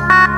Ah!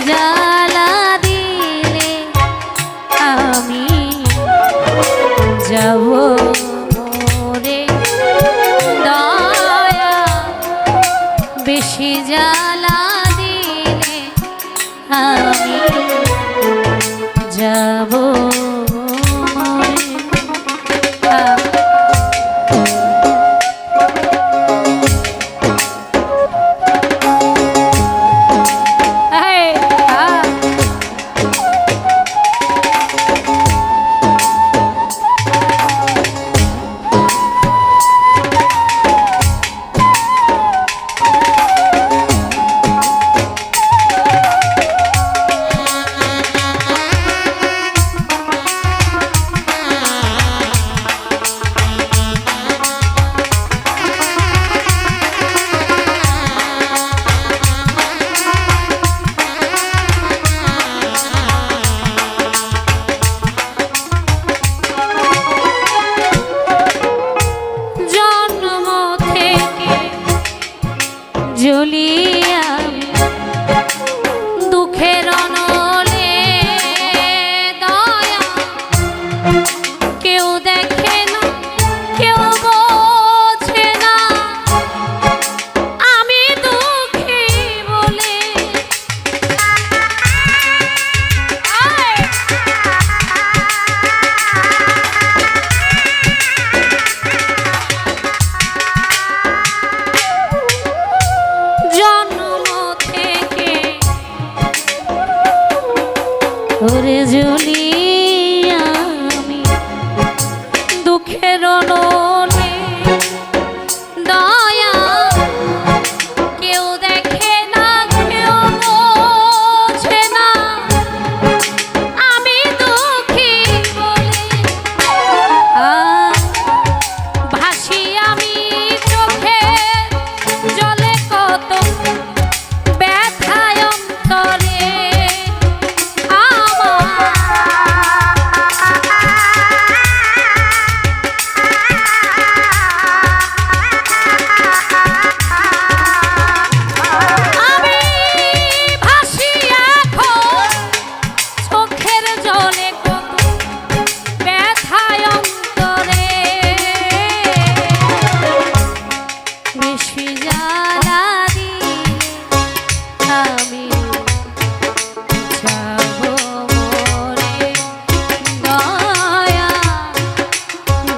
জ্বালা দিলে আমি যাব রে দয়া বেশি জ্বালা দিলে আমি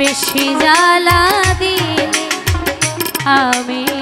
বেশি জ্বালা দিলে আমি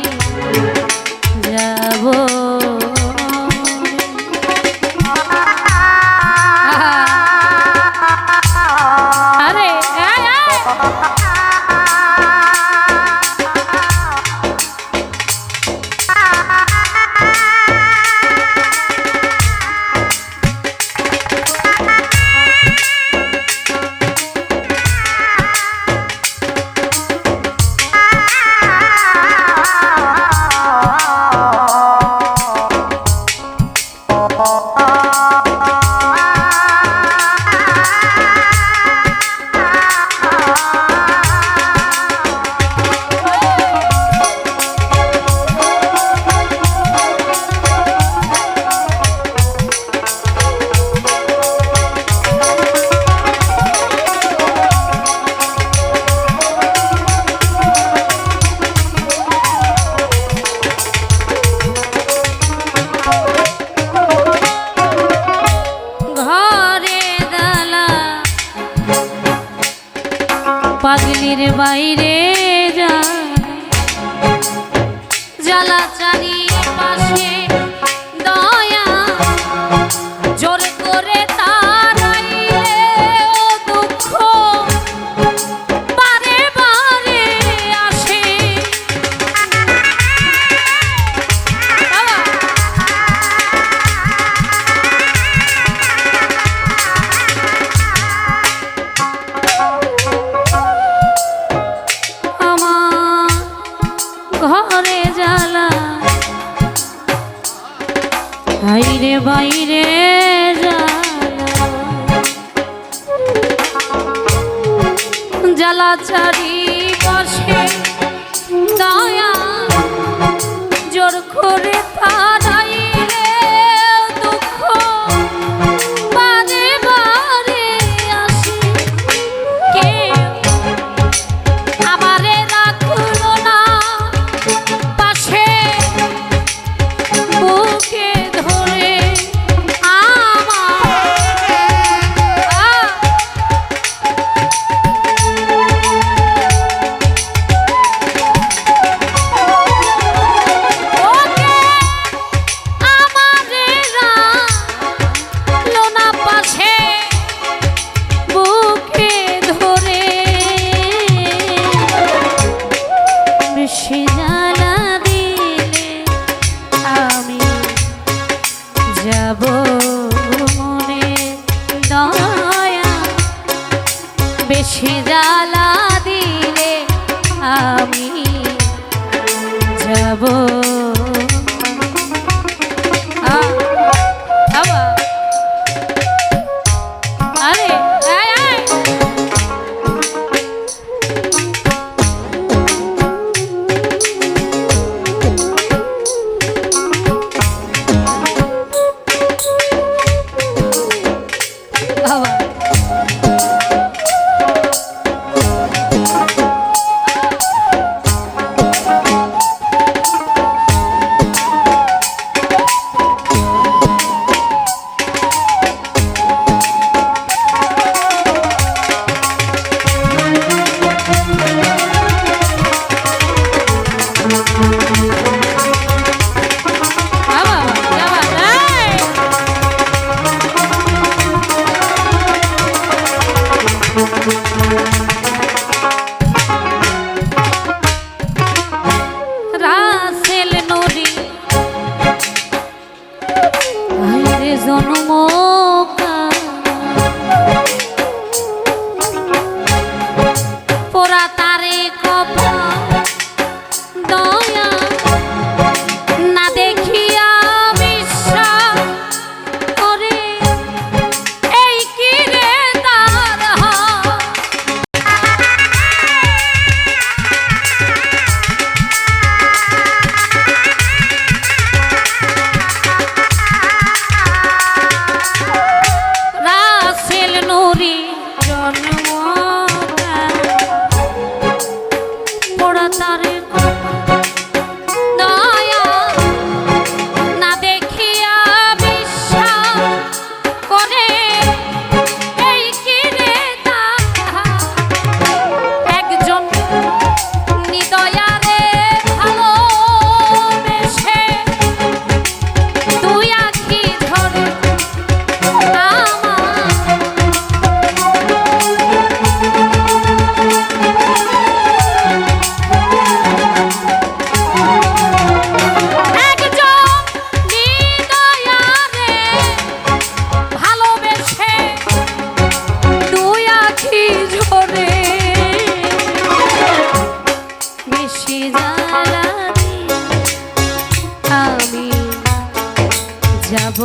পাগলির বাইরে যা। জ্বালা চালি জ্বালা বসে দয়া জোর করে তারা Tarikopa. আমি যাব